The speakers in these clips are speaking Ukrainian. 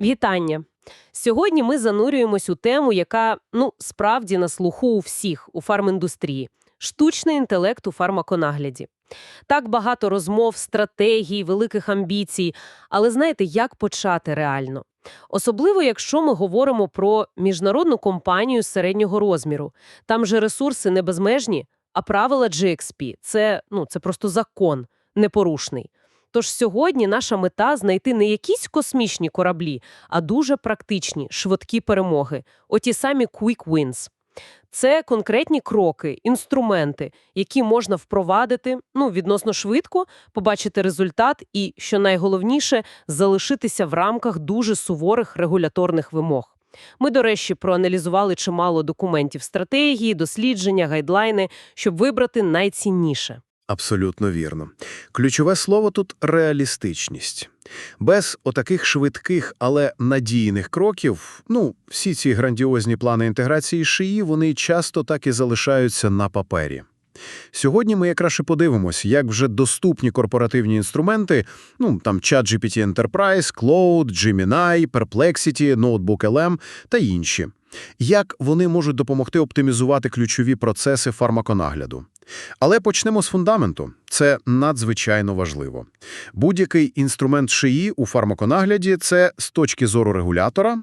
Вітання! Сьогодні ми занурюємось у тему, яка ну справді на слуху у всіх у фарміндустрії – штучний інтелект у фармаконагляді. Так багато розмов, стратегій, великих амбіцій, але знаєте, як почати реально? Особливо, якщо ми говоримо про міжнародну компанію середнього розміру. Там же ресурси не безмежні, а правила GXP – це, ну, це просто закон непорушний. Тож сьогодні наша мета – знайти не якісь космічні кораблі, а дуже практичні, швидкі перемоги. Оті самі quick wins. Це конкретні кроки, інструменти, які можна впровадити ну, відносно швидко, побачити результат і, що найголовніше, залишитися в рамках дуже суворих регуляторних вимог. Ми, до речі, проаналізували чимало документів стратегії, дослідження, гайдлайни, щоб вибрати найцінніше. Абсолютно вірно. Ключове слово тут – реалістичність. Без отаких швидких, але надійних кроків, ну, всі ці грандіозні плани інтеграції шиї, вони часто так і залишаються на папері. Сьогодні ми якраз і подивимось, як вже доступні корпоративні інструменти, ну, там ChatGPT Enterprise, Cloud, Gemini, Perplexity, Notebook LM та інші, як вони можуть допомогти оптимізувати ключові процеси фармаконагляду. Але почнемо з фундаменту. Це надзвичайно важливо. Будь-який інструмент шиї у фармаконагляді – це з точки зору регулятора,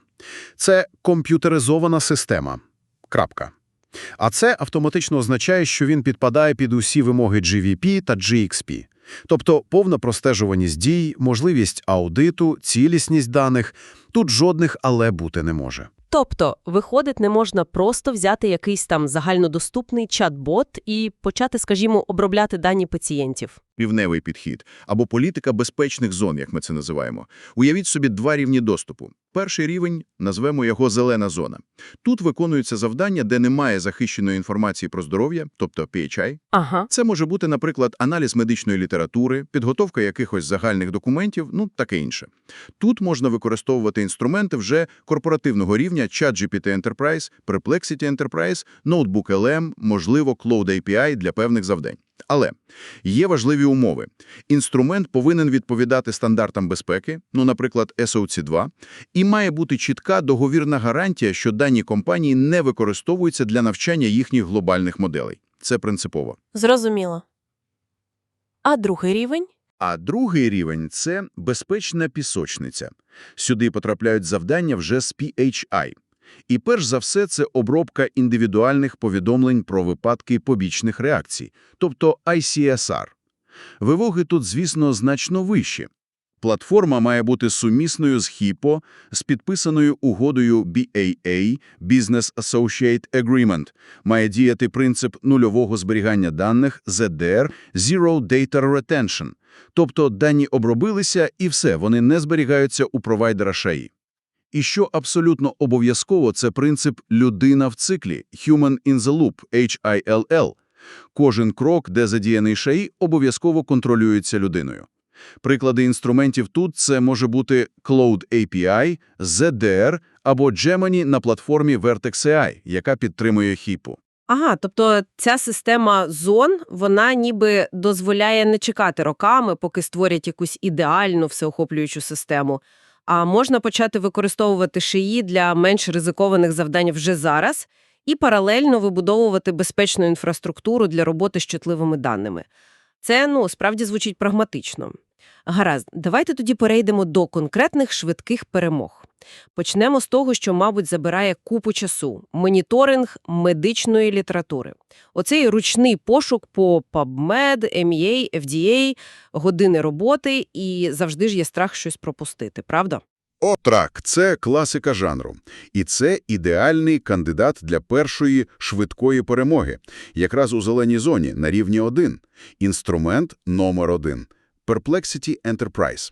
це комп'ютеризована система. Крапка. А це автоматично означає, що він підпадає під усі вимоги GVP та GXP. Тобто повна простежуваність дій, можливість аудиту, цілісність даних. Тут жодних «але» бути не може. Тобто, виходить, не можна просто взяти якийсь там загальнодоступний чат-бот і почати, скажімо, обробляти дані пацієнтів. Півневий підхід, або політика безпечних зон, як ми це називаємо. Уявіть собі два рівні доступу. Перший рівень, назвемо його «зелена зона». Тут виконуються завдання, де немає захищеної інформації про здоров'я, тобто PHI. Ага. Це може бути, наприклад, аналіз медичної літератури, підготовка якихось загальних документів, ну, таке інше. Тут можна використовувати інструменти вже корпоративного рівня ChatGPT Enterprise, Perplexity Enterprise, Notebook LM, можливо, Cloud API для певних завдань. Але є важливі умови. Інструмент повинен відповідати стандартам безпеки, ну, наприклад, SOC2, і має бути чітка договірна гарантія, що дані компанії не використовуються для навчання їхніх глобальних моделей. Це принципово. Зрозуміло. А другий рівень? А другий рівень – це безпечна пісочниця. Сюди потрапляють завдання вже з PHI. І перш за все це обробка індивідуальних повідомлень про випадки побічних реакцій, тобто ICSR. Вимоги тут, звісно, значно вищі. Платформа має бути сумісною з HIPAA, з підписаною угодою BAA – Business Associate Agreement, має діяти принцип нульового зберігання даних ZDR – Zero Data Retention, тобто дані обробилися і все, вони не зберігаються у провайдера шаї. І що абсолютно обов'язково – це принцип «людина в циклі» – Human in the Loop – HILL. Кожен крок, де задіяний шаї, обов'язково контролюється людиною. Приклади інструментів тут – це може бути Cloud API, ZDR або Gemini на платформі Vertex AI, яка підтримує HIPAA. Ага, тобто ця система зон, вона ніби дозволяє не чекати роками, поки створять якусь ідеальну всеохоплюючу систему. А можна почати використовувати шиї для менш ризикованих завдань вже зараз і паралельно вибудовувати безпечну інфраструктуру для роботи з чутливими даними. Це, ну, справді звучить прагматично. Гаразд, давайте тоді перейдемо до конкретних швидких перемог. Почнемо з того, що, мабуть, забирає купу часу – моніторинг медичної літератури. Оцей ручний пошук по PubMed, MEA, FDA, години роботи, і завжди ж є страх щось пропустити, правда? Отрак – це класика жанру. І це ідеальний кандидат для першої швидкої перемоги. Якраз у зеленій зоні на рівні 1. Інструмент номер 1 – Perplexity Enterprise.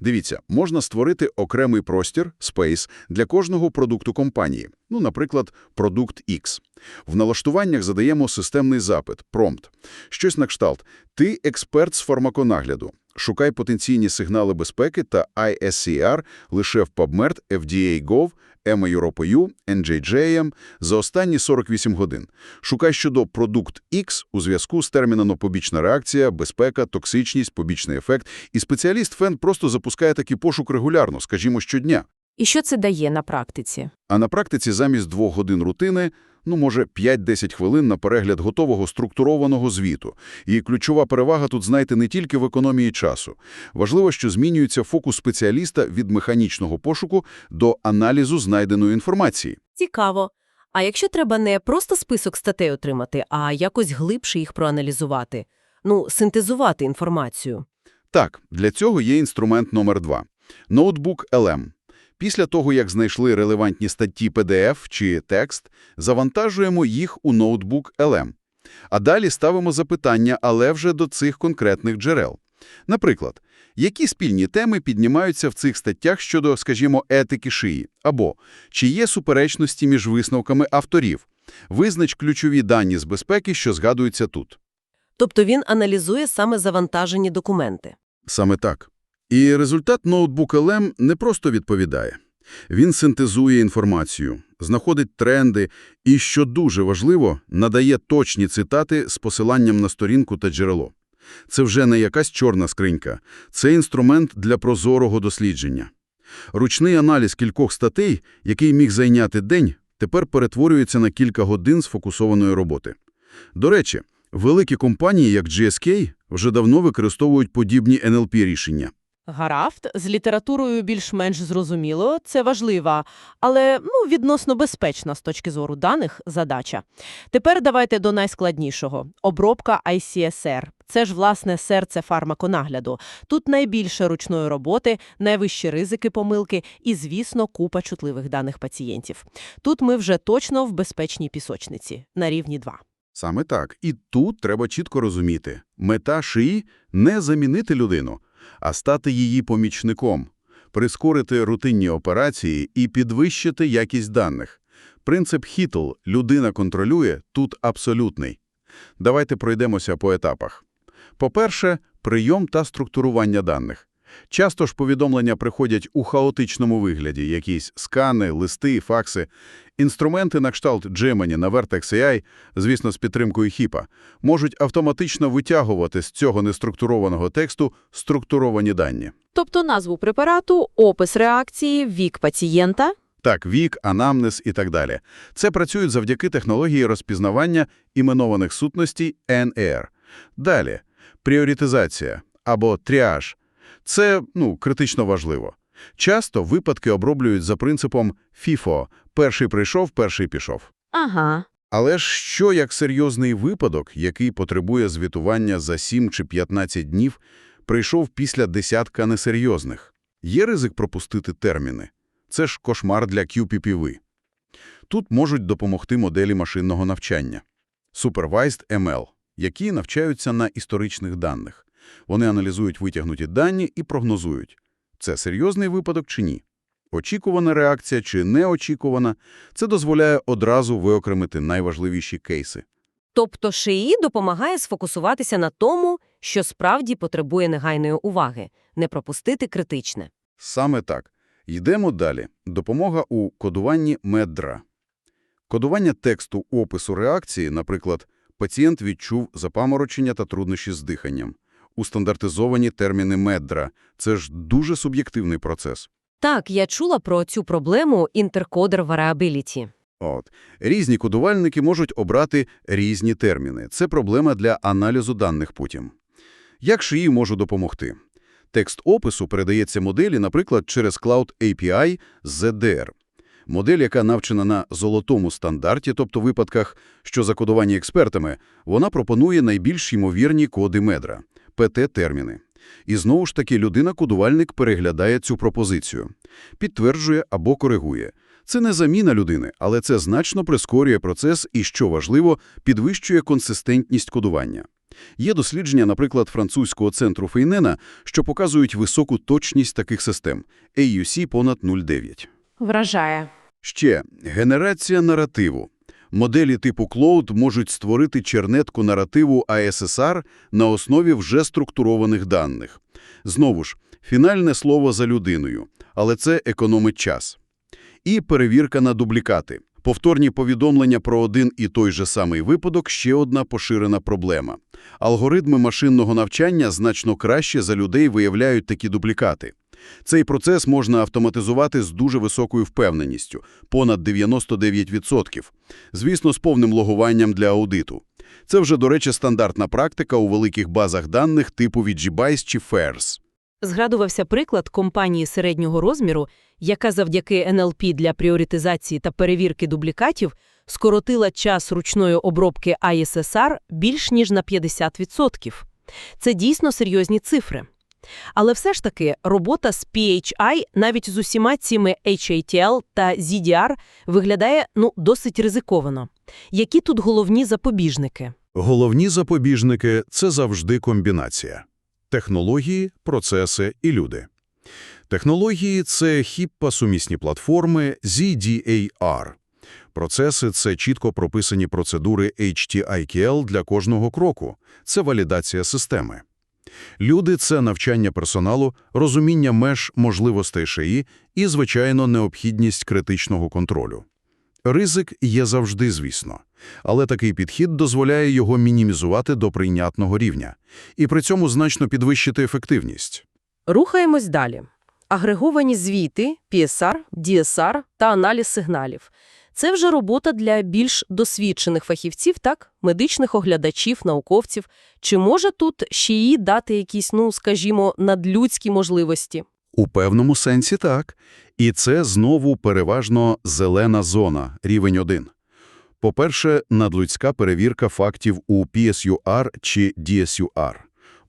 Дивіться, можна створити окремий простір, space, для кожного продукту компанії. Ну, наприклад, продукт X. В налаштуваннях задаємо системний запит, промпт. Щось на кшталт. Ти експерт з фармаконагляду. Шукай потенційні сигнали безпеки та ISCR лише в PubMed, FDA.gov, EMA Europe.EU, NJJM за останні 48 годин. Шукай щодо продукт X у зв'язку з терміном побічна реакція, безпека, токсичність, побічний ефект. І спеціаліст ФЕН просто запускає такий пошук регулярно, скажімо, щодня. І що це дає на практиці? А на практиці замість двох годин рутини, ну, може, 5-10 хвилин на перегляд готового структурованого звіту. І ключова перевага тут, знаєте, не тільки в економії часу. Важливо, що змінюється фокус спеціаліста від механічного пошуку до аналізу знайденої інформації. Цікаво. А якщо треба не просто список статей отримати, а якось глибше їх проаналізувати? Ну, синтезувати інформацію. Так, для цього є інструмент номер два – ноутбук LM. Після того, як знайшли релевантні статті PDF чи текст, завантажуємо їх у ноутбук LM. А далі ставимо запитання, але вже до цих конкретних джерел. Наприклад, які спільні теми піднімаються в цих статтях щодо, скажімо, етики шиї? Або чи є суперечності між висновками авторів? Визнач ключові дані з безпеки, що згадуються тут. Тобто він аналізує саме завантажені документи. Саме так. І результат ноутбук LM не просто відповідає. Він синтезує інформацію, знаходить тренди і, що дуже важливо, надає точні цитати з посиланням на сторінку та джерело. Це вже не якась чорна скринька, це інструмент для прозорого дослідження. Ручний аналіз кількох статей, який міг зайняти день, тепер перетворюється на кілька годин сфокусованої роботи. До речі, великі компанії, як GSK, вже давно використовують подібні NLP-рішення. Гаразд, з літературою більш-менш зрозуміло, це важлива, але ну, відносно безпечна з точки зору даних задача. Тепер давайте до найскладнішого – обробка ICSR. Це ж, власне, серце фармаконагляду. Тут найбільше ручної роботи, найвищі ризики помилки і, звісно, купа чутливих даних пацієнтів. Тут ми вже точно в безпечній пісочниці, на рівні 2. Саме так. І тут треба чітко розуміти. Мета шиї – не замінити людину, а стати її помічником, прискорити рутинні операції і підвищити якість даних. Принцип Хітл «людина контролює» тут абсолютний. Давайте пройдемося по етапах. По-перше, прийом та структурування даних. Часто ж повідомлення приходять у хаотичному вигляді, якісь скани, листи, факси. Інструменти на кшталт Gemini на Vertex AI, звісно, з підтримкою HIPAA, можуть автоматично витягувати з цього неструктурованого тексту структуровані дані. Тобто назву препарату, опис реакції, вік пацієнта. Так, вік, анамнез і так далі. Це працюють завдяки технології розпізнавання іменованих сутностей NR. Далі – пріоритизація або тріаж. Це, ну, критично важливо. Часто випадки оброблюють за принципом FIFO – перший прийшов, перший пішов. Ага. Але ж що як серйозний випадок, який потребує звітування за 7 чи 15 днів, прийшов після десятка несерйозних? Є ризик пропустити терміни. Це ж кошмар для QPPV. Тут можуть допомогти моделі машинного навчання. Supervised ML, які навчаються на історичних даних. Вони аналізують витягнуті дані і прогнозують, це серйозний випадок чи ні. Очікувана реакція чи неочікувана – це дозволяє одразу виокремити найважливіші кейси. Тобто ШИІ допомагає сфокусуватися на тому, що справді потребує негайної уваги, не пропустити критичне. Саме так. Йдемо далі. Допомога у кодуванні медра. Кодування тексту опису реакції, наприклад, пацієнт відчув запаморочення та труднощі з диханням. У стандартизовані терміни медра. Це ж дуже суб'єктивний процес. Так, я чула про цю проблему інтеркодер variability. От. Різні кодувальники можуть обрати різні терміни. Це проблема для аналізу даних потім. Як шиї можу допомогти? Текст опису передається моделі, наприклад, через Cloud API з ZDR. Модель, яка навчена на золотому стандарті, тобто випадках, що закодовані експертами, вона пропонує найбільш ймовірні коди медра – ПТ-терміни. І знову ж таки людина-кодувальник переглядає цю пропозицію, підтверджує або коригує. Це не заміна людини, але це значно прискорює процес і, що важливо, підвищує консистентність кодування. Є дослідження, наприклад, французького центру Фейнена, що показують високу точність таких систем – AUC понад 0,9. Вражає. Ще – генерація наративу. Моделі типу Cloud можуть створити чернетку наративу ASSR на основі вже структурованих даних. Знову ж, фінальне слово за людиною, але це економить час. І перевірка на дублікати. Повторні повідомлення про один і той же самий випадок – ще одна поширена проблема. Алгоритми машинного навчання значно краще за людей виявляють такі дублікати. Цей процес можна автоматизувати з дуже високою впевненістю – понад 99%. Звісно, з повним логуванням для аудиту. Це вже, до речі, стандартна практика у великих базах даних типу VGBase чи FAIRS. Згадувався приклад компанії середнього розміру, яка завдяки НЛП для пріоритизації та перевірки дублікатів скоротила час ручної обробки ISSR більш ніж на 50%. Це дійсно серйозні цифри. Але все ж таки робота з PHI навіть з усіма цими HATL та ZDR виглядає ну, досить ризиковано. Які тут головні запобіжники? Головні запобіжники – це завжди комбінація. Технології, процеси і люди. Технології – це хіппа-сумісні платформи ZDAR. Процеси – це чітко прописані процедури HTIKL для кожного кроку. Це валідація системи. Люди – це навчання персоналу, розуміння меж можливостей ШИІ і, звичайно, необхідність критичного контролю. Ризик є завжди, звісно. Але такий підхід дозволяє його мінімізувати до прийнятного рівня і при цьому значно підвищити ефективність. Рухаємось далі. Агреговані звіти, PSR, DSR та аналіз сигналів. Це вже робота для більш досвідчених фахівців, так? Медичних оглядачів, науковців. Чи може тут ще й дати якісь, ну, скажімо, надлюдські можливості? У певному сенсі так. І це знову переважно зелена зона, рівень 1. По-перше, надлюдська перевірка фактів у PSUR чи DSUR.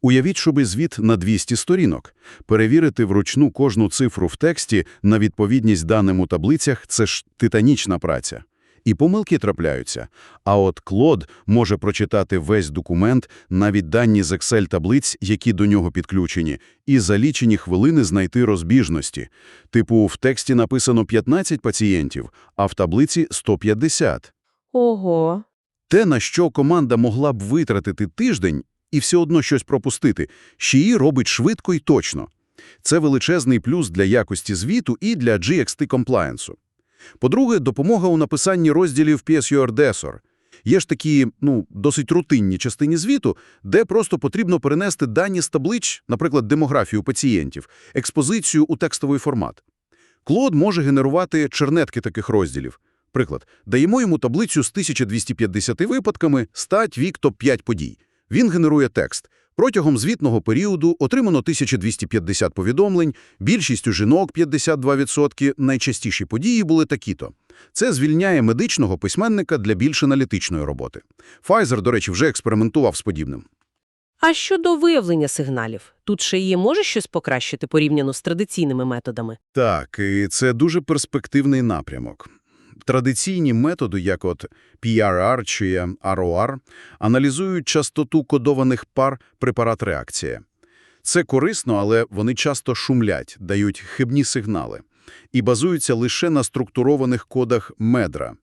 Уявіть, щоби звіт на 200 сторінок. Перевірити вручну кожну цифру в тексті на відповідність даним у таблицях – це ж титанічна праця. І помилки трапляються. А от Клод може прочитати весь документ, навіть дані з Excel-таблиць, які до нього підключені, і за лічені хвилини знайти розбіжності. Типу, в тексті написано 15 пацієнтів, а в таблиці – 150. Ого. Те, на що команда могла б витратити тиждень і все одно щось пропустити, й робить швидко і точно. Це величезний плюс для якості звіту і для GXT-комплаєнсу. По-друге, допомога у написанні розділів PSUR DESOR. Є ж такі, ну, досить рутинні частині звіту, де просто потрібно перенести дані з таблич, наприклад, демографію пацієнтів, експозицію у текстовий формат. Клод може генерувати чернетки таких розділів. Приклад, даємо йому таблицю з 1250 випадками, стать, вік, топ-5 подій. Він генерує текст. Протягом звітного періоду отримано 1250 повідомлень, більшістю жінок 52%, найчастіші події були такі-то. Це звільняє медичного письменника для більш аналітичної роботи. Pfizer, до речі, вже експериментував з подібним. А щодо виявлення сигналів? Тут ще є може щось покращити порівняно з традиційними методами? Так, і це дуже перспективний напрямок. Традиційні методи, як от PRR чи ROR, аналізують частоту кодованих пар препарат-реакція. Це корисно, але вони часто шумлять, дають хибні сигнали і базуються лише на структурованих кодах медра.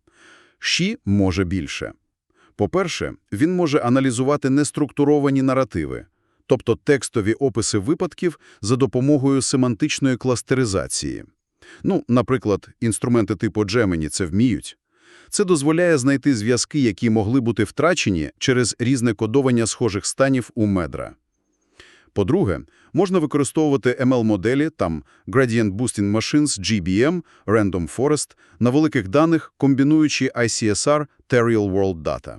Ші може більше. По-перше, він може аналізувати неструктуровані наративи, тобто текстові описи випадків за допомогою семантичної кластеризації. Ну, наприклад, інструменти типу Gemini це вміють. Це дозволяє знайти зв'язки, які могли бути втрачені через різне кодовання схожих станів у медра. По-друге, можна використовувати ML-моделі, там Gradient Boosting Machines, GBM, Random Forest, на великих даних, комбінуючи ICSR та Real-World Data.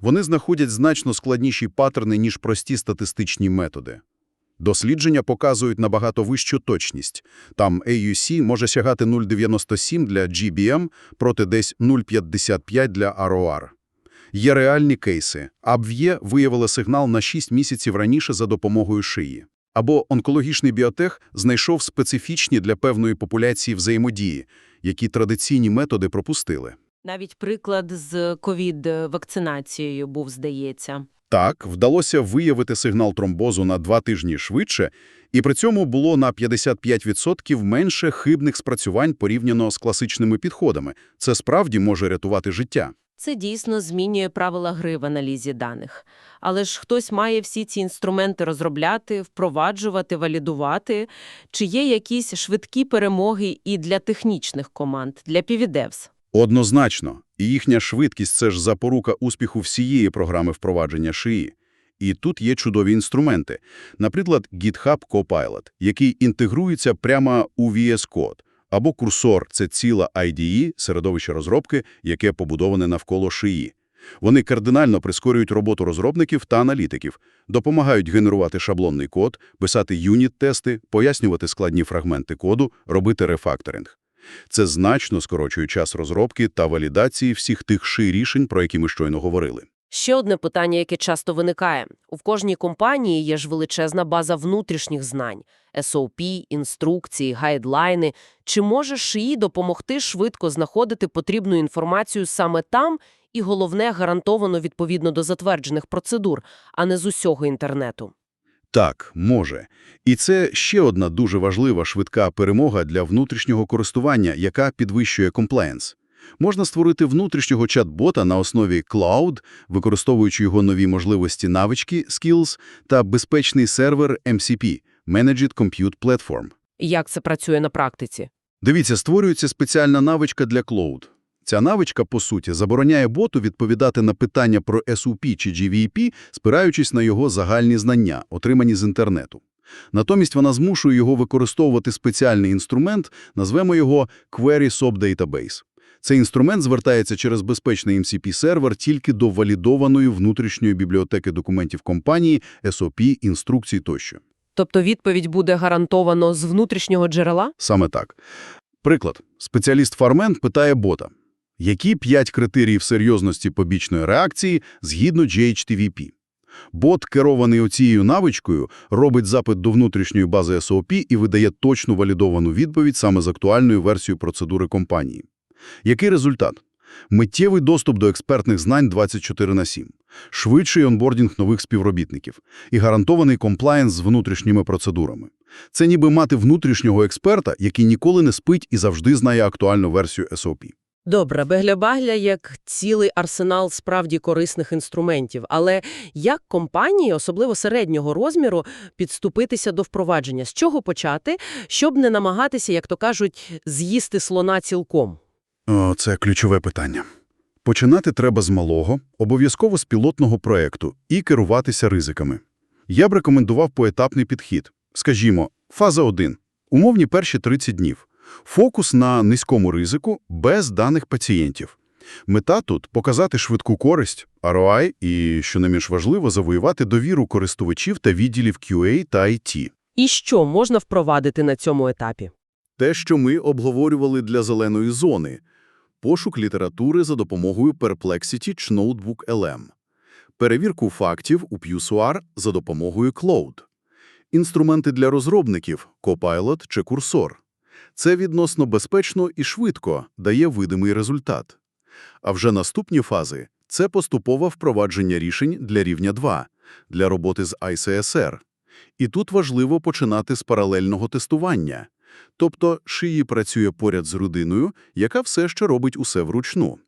Вони знаходять значно складніші паттерни, ніж прості статистичні методи. Дослідження показують набагато вищу точність. Там AUC може сягати 0,97 для GBM проти десь 0,55 для ROR. Є реальні кейси. Абв'є виявила сигнал на 6 місяців раніше за допомогою шиї. Або онкологічний біотех знайшов специфічні для певної популяції взаємодії, які традиційні методи пропустили. Навіть приклад з ковід-вакцинацією був, здається. Так, вдалося виявити сигнал тромбозу на два тижні швидше, і при цьому було на 55% менше хибних спрацювань порівняно з класичними підходами. Це справді може рятувати життя. Це дійсно змінює правила гри в аналізі даних. Але ж хтось має всі ці інструменти розробляти, впроваджувати, валідувати. Чи є якісь швидкі перемоги і для технічних команд, для PVDevs? Однозначно. І їхня швидкість – це ж запорука успіху всієї програми впровадження шиї. І тут є чудові інструменти. Наприклад, GitHub Copilot, який інтегрується прямо у VS Code. Або курсор – це ціла IDE, середовище розробки, яке побудоване навколо шиї. Вони кардинально прискорюють роботу розробників та аналітиків, допомагають генерувати шаблонний код, писати юніт-тести, пояснювати складні фрагменти коду, робити рефакторинг. Це значно скорочує час розробки та валідації всіх тих ши рішень, про які ми щойно говорили. Ще одне питання, яке часто виникає. У кожній компанії є ж величезна база внутрішніх знань – SOP, інструкції, гайдлайни. Чи може ШИІ допомогти швидко знаходити потрібну інформацію саме там і, головне, гарантовано відповідно до затверджених процедур, а не з усього інтернету? Так, може. І це ще одна дуже важлива швидка перемога для внутрішнього користування, яка підвищує комплаєнс. Можна створити внутрішнього чат-бота на основі Cloud, використовуючи його нові можливості навички, skills та безпечний сервер MCP – Managed Compute Platform. Як це працює на практиці? Дивіться, створюється спеціальна навичка для Cloud. Ця навичка, по суті, забороняє боту відповідати на питання про SOP чи GVP, спираючись на його загальні знання, отримані з інтернету. Натомість вона змушує його використовувати спеціальний інструмент, назвемо його Query SOP Database. Цей інструмент звертається через безпечний MCP-сервер тільки до валідованої внутрішньої бібліотеки документів компанії, SOP, інструкцій тощо. Тобто відповідь буде гарантовано з внутрішнього джерела? Саме так. Приклад. Спеціаліст Фармен питає бота. Які п'ять критеріїв серйозності побічної реакції згідно GHTVP? Бот, керований оцією навичкою, робить запит до внутрішньої бази SOP і видає точну валідовану відповідь саме з актуальною версією процедури компанії. Який результат? Миттєвий доступ до експертних знань 24 на 7, швидший онбордінг нових співробітників і гарантований комплаєнс з внутрішніми процедурами. Це ніби мати внутрішнього експерта, який ніколи не спить і завжди знає актуальну версію SOP. Добре, бегля-багля як цілий арсенал справді корисних інструментів. Але як компанії, особливо середнього розміру, підступитися до впровадження? З чого почати, щоб не намагатися, як то кажуть, з'їсти слона цілком? О, це ключове питання. Починати треба з малого, обов'язково з пілотного проекту і керуватися ризиками. Я б рекомендував поетапний підхід. Скажімо, фаза 1. Умовні перші 30 днів. Фокус на низькому ризику, без даних пацієнтів. Мета тут – показати швидку користь, ROI і, що не менш важливо, завоювати довіру користувачів та відділів QA та IT. І що можна впровадити на цьому етапі? Те, що ми обговорювали для зеленої зони – пошук літератури за допомогою Perplexity чи Notebook LM, перевірку фактів у PuSUAR за допомогою Cloud, інструменти для розробників – Copilot чи курсор. Це відносно безпечно і швидко дає видимий результат. А вже наступні фази – це поступове впровадження рішень для рівня 2, для роботи з ICSR. І тут важливо починати з паралельного тестування. Тобто шиї працює поряд з родиною, яка все ще робить усе вручну.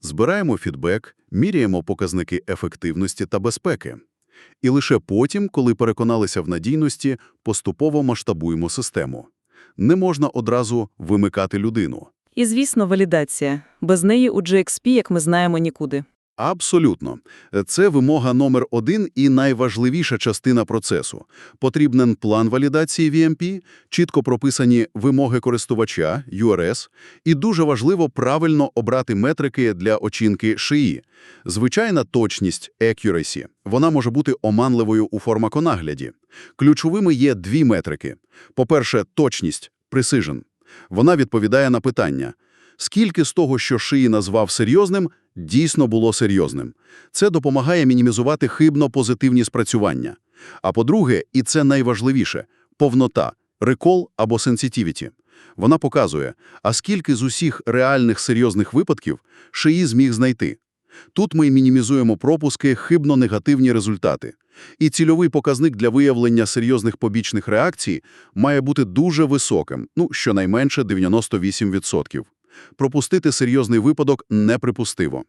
Збираємо фідбек, міряємо показники ефективності та безпеки. І лише потім, коли переконалися в надійності, поступово масштабуємо систему. Не можна одразу вимикати людину. І, звісно, валідація. Без неї у GXP, як ми знаємо, нікуди. Абсолютно. Це вимога номер один і найважливіша частина процесу. Потрібен план валідації VMP, чітко прописані вимоги користувача, URS, і дуже важливо правильно обрати метрики для оцінки шиї. Звичайна точність, accuracy, вона може бути оманливою у формаконагляді. Ключовими є дві метрики. По-перше, точність, precision. Вона відповідає на питання – скільки з того, що Шиї назвав серйозним, дійсно було серйозним. Це допомагає мінімізувати хибно-позитивні спрацювання. А по-друге, і це найважливіше – повнота, recall або sensitivity. Вона показує, а скільки з усіх реальних серйозних випадків Шиї зміг знайти. Тут ми мінімізуємо пропуски, хибно-негативні результати. І цільовий показник для виявлення серйозних побічних реакцій має бути дуже високим, ну, щонайменше 98%. Пропустити серйозний випадок неприпустиво.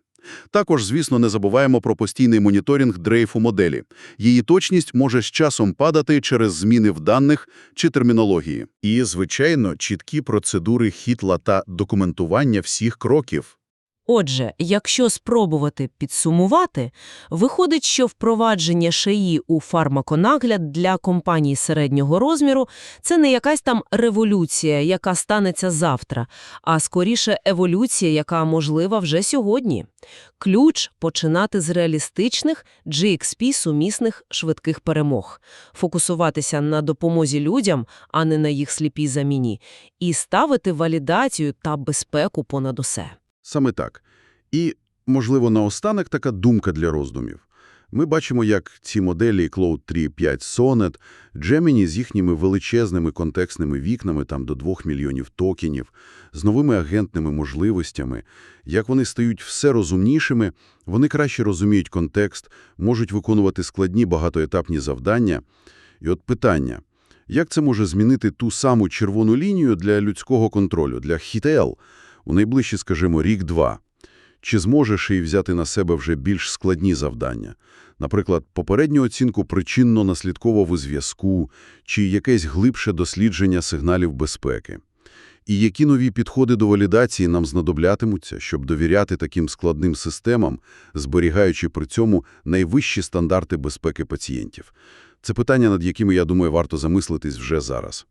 Також, звісно, не забуваємо про постійний моніторинг дрейфу моделі. Її точність може з часом падати через зміни в даних чи термінології. І, звичайно, чіткі процедури хітла та документування всіх кроків. Отже, якщо спробувати підсумувати, виходить, що впровадження ШАІ у фармаконагляд для компаній середнього розміру – це не якась там революція, яка станеться завтра, а скоріше еволюція, яка можлива вже сьогодні. Ключ – починати з реалістичних GXP-сумісних швидких перемог, фокусуватися на допомозі людям, а не на їх сліпій заміні, і ставити валідацію та безпеку понад усе. Саме так. І, можливо, наостанок така думка для роздумів. Ми бачимо, як ці моделі Cloud 3.5 Sonnet, Gemini з їхніми величезними контекстними вікнами там до 2 мільйонів токенів, з новими агентними можливостями, як вони стають все розумнішими, вони краще розуміють контекст, можуть виконувати складні багатоетапні завдання. І от питання, як це може змінити ту саму червону лінію для людського контролю, для HITL, у найближчі, скажімо, рік-два? Чи зможеш і взяти на себе вже більш складні завдання? Наприклад, попередню оцінку причинно-наслідкового зв'язку чи якесь глибше дослідження сигналів безпеки? І які нові підходи до валідації нам знадоблятимуться, щоб довіряти таким складним системам, зберігаючи при цьому найвищі стандарти безпеки пацієнтів? Це питання, над якими, я думаю, варто замислитись вже зараз.